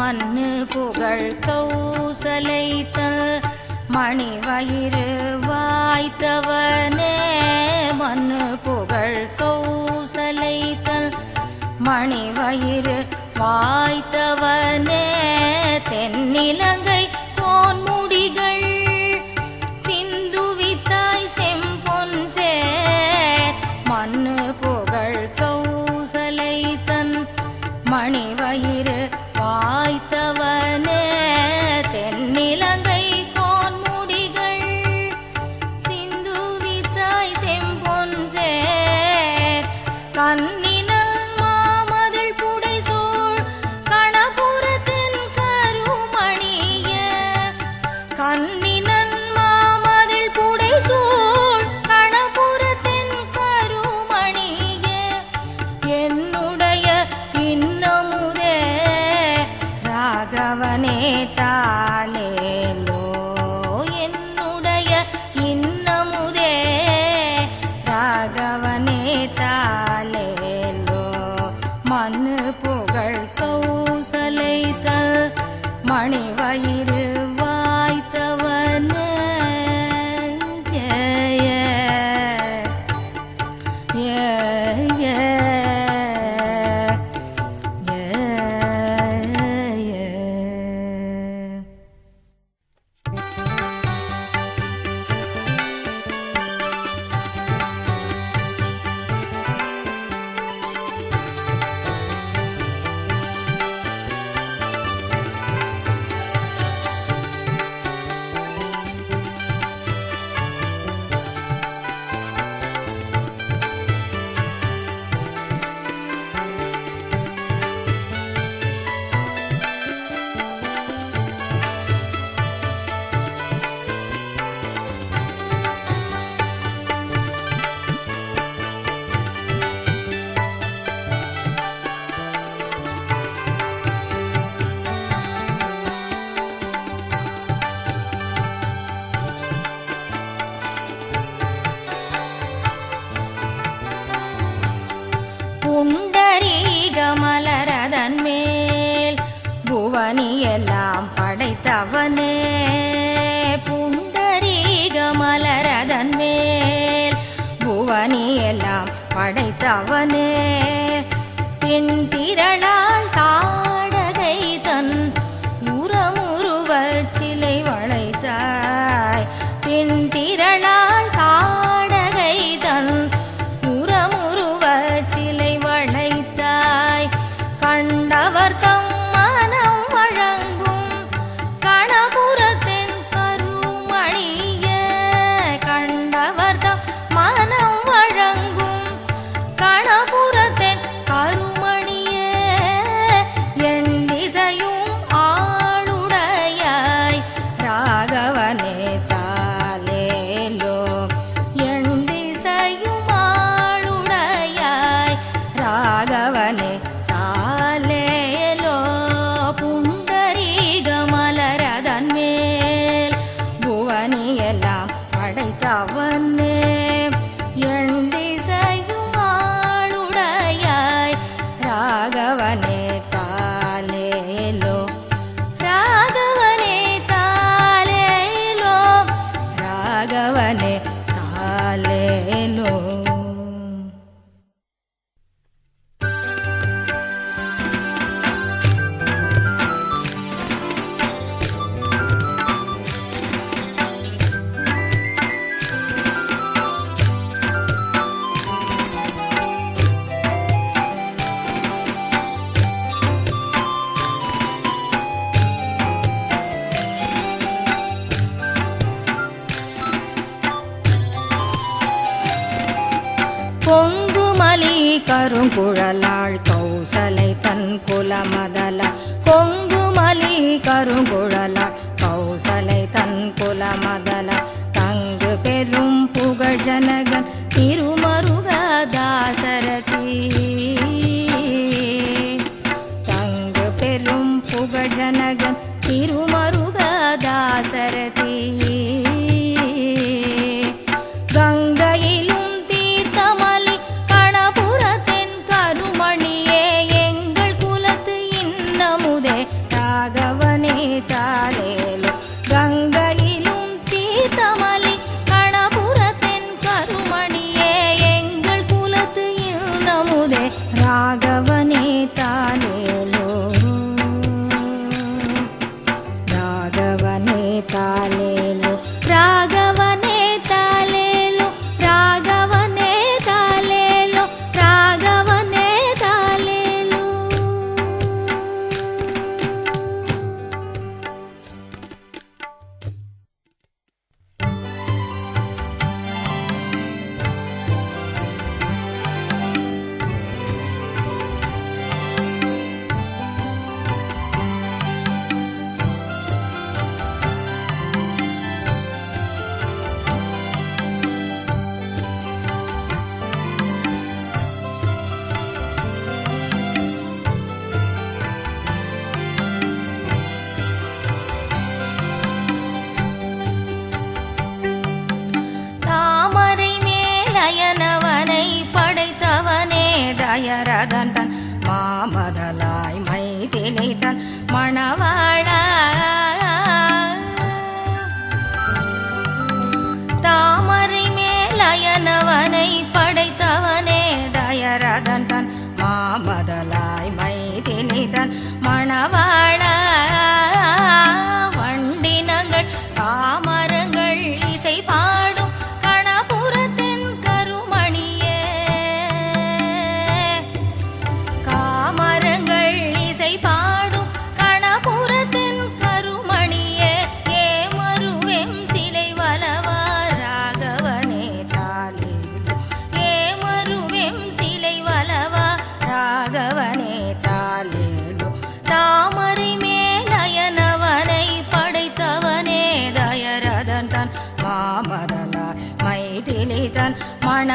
மண்ணு புகழ் கௌசலைத்தல் மணிவயிறு வாய்த்தவனே. மண்ணு புகழ் கௌசலைத்தல் மணிவயிறு வாய்த்தவனே. தென்னிலங்க கண்ணீர் அவனே புண்டரீக மலரதன் மேல். புவனியெல்லாம் படைத்தவனே தின் திரளா அவர் மாமரலா மைதிலிதன் தன்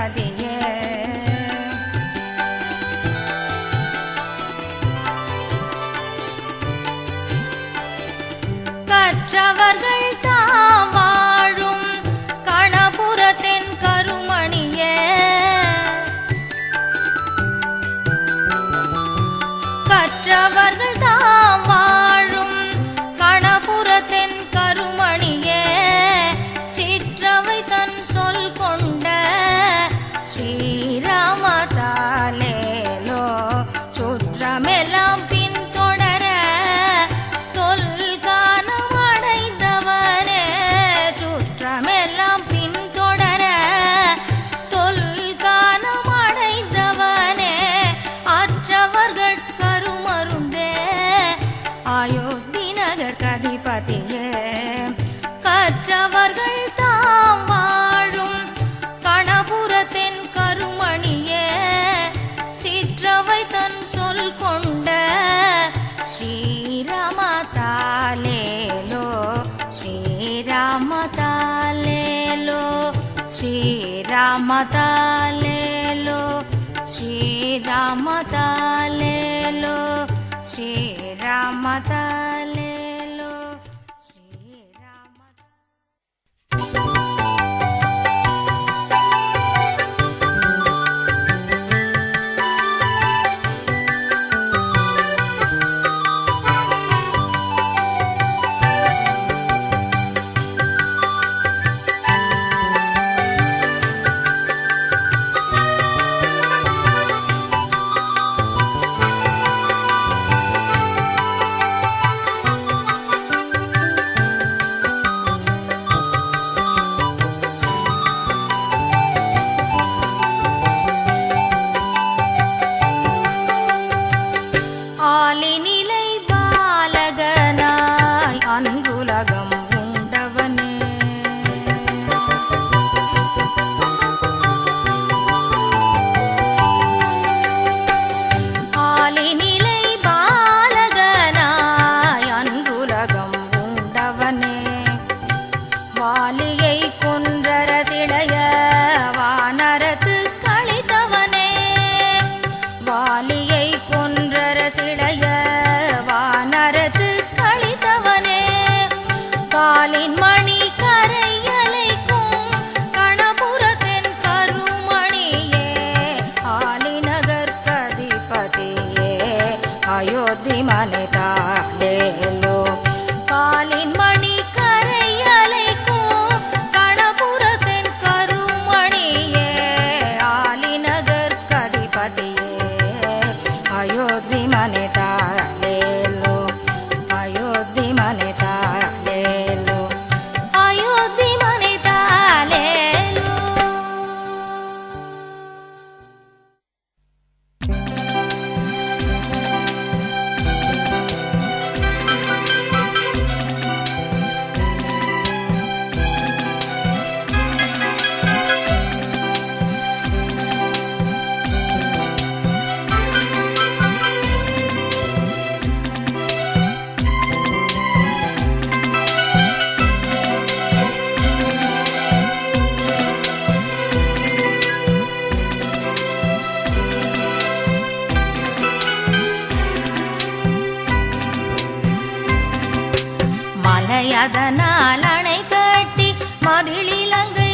நகர் எல்லாம் பின்தொடர தொல்காலம் அடைந்தவனே அற்றவர்கள் கருமருந்தே. அயோத்தி நகர் கதிபதியே கற்றவர்கள் தாம் வாழும் கணபுரத்தின் கருமணியே. சிற்றவை தன் சொல் శ్రీరామతాలేలో శ్రీరామతాలేలో శ్రీరామతాలే அதனால் அணை கட்டி மதிலிலங்கு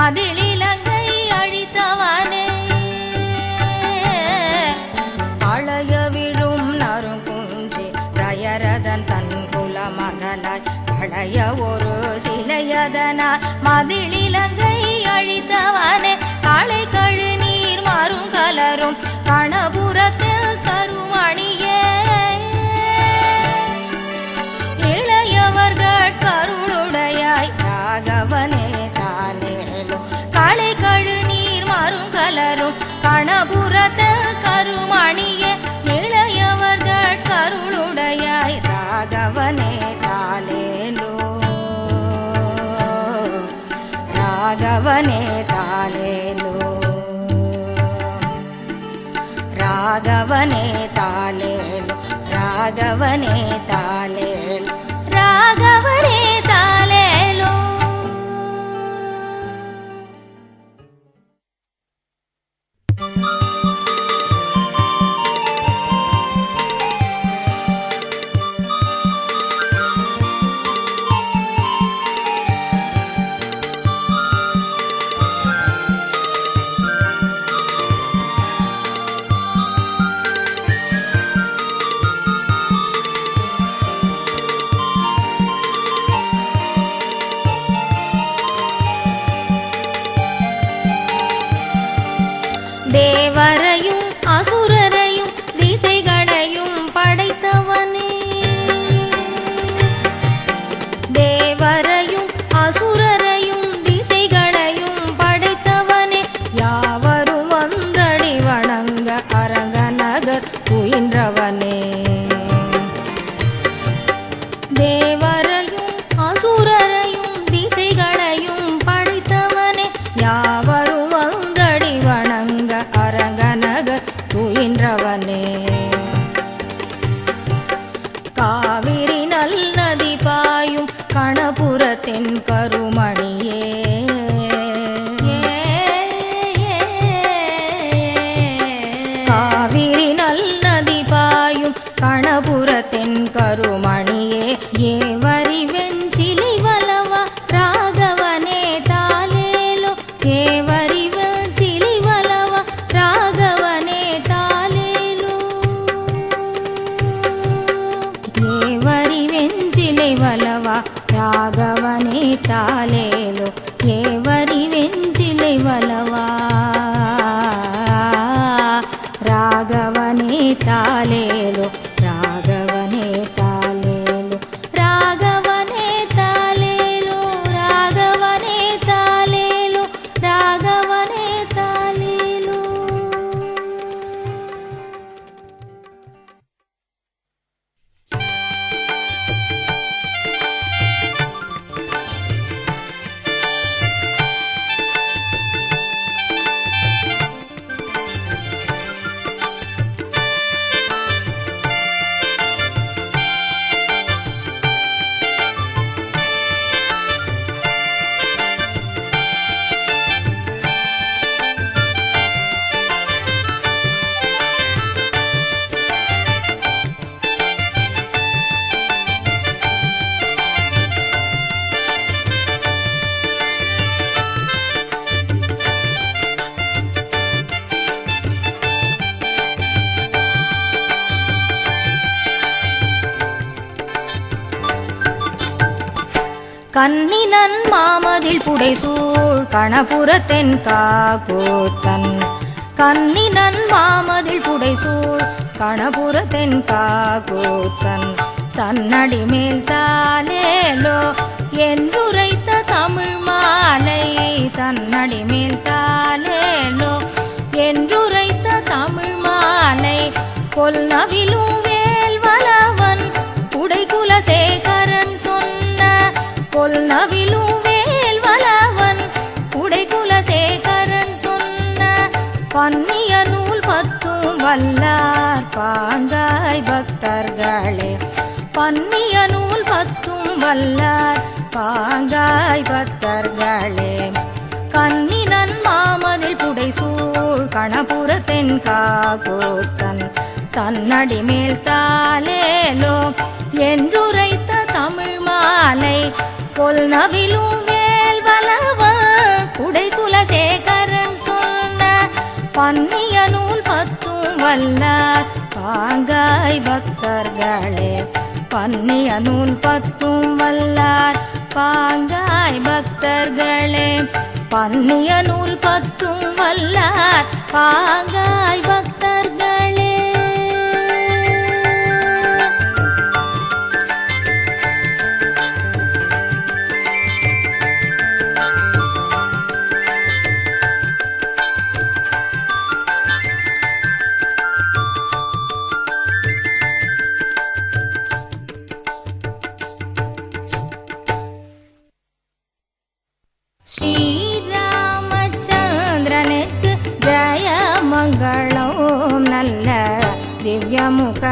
சிலையதனார் அழித்தவனே. பழைய விழும் நரும் தயரதன் தன் குலமதலாய் பழைய ஒரு சிலையதனார் மதிலிலங்கை அழித்தவனே. காளை கழு நீர் மாறும் கலரும் கணபுரத்தில் கருமணியே. இளையவர்கள் கருளுடையாய் ராகவனே. மலரும் கணபுரத கருமணிய இளையவர்கள் கருளுடையாய் ராகவனே தாலேலோ ராகவனே தாலேலோ ராகவனே தாலேலு ராகவனே தாலேலு ராகவனே கணபுரத்தென் காக்கூத்தன் கண்ணினன் மாமதில் புடைசூழ் கணபுரத்தென் காக்கூத்தன் தன்னடி மேல் தாலேலோ என்றுரைத்த தமிழ் மாலை. தன்னடி மேல் தாலேலோ என்றுரைத்த தமிழ் மாலை. கொல்நவிலும் வேல் வளவன் உடைகுலசேகரன் சொன்ன கொல்நவிலும் வேல் பன்னிய நூல் பத்தும் வல்லார் பாங்காய் பக்தர்களே. பன்னிய நூல் பத்தும் வல்லார் பாங்காய் பக்தர்களே கண்ணினன் மாமதில் புடைசூழ் கணபுரத்தென் காகோத்தன் தன்னடி மேல் தாலேலோ என்றுரைத்த தமிழ் மாலை கொல் நவிலும் பன்னிய நூல் பத்தும் வல்லார் பாங்காய் பக்தர்களே. பன்னிய நூல் பத்தும் வல்லார் பாங்காய் பக்தர்களே. பன்னிய நூல் பத்தும் வல்லார் பாங்காய் பக்தர்களே.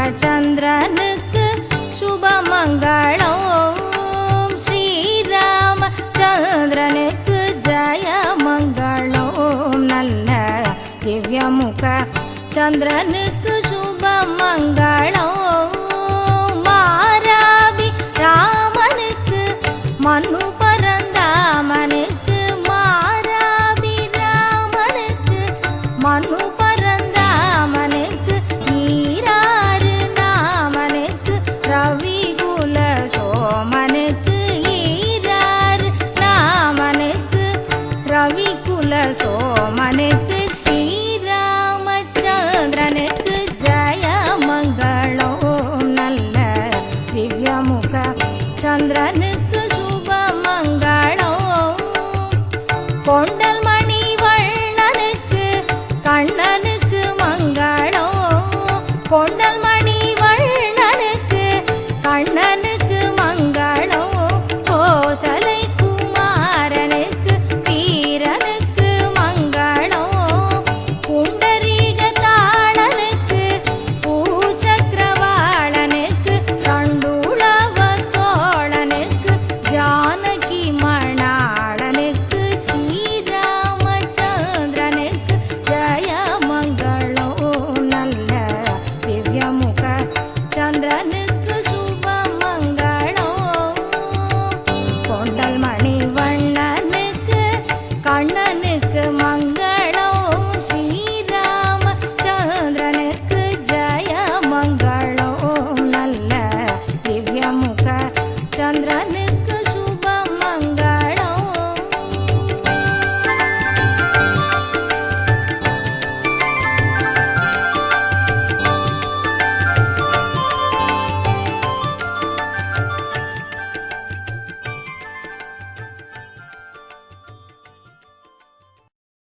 திவ்யமுக சந்திரனுக்கு சுபமங்களம். ஸ்ரீராமச்சந்திரனுக்கு ஜெயமங்களம். நல்ல திவ்யமுக சந்திரனு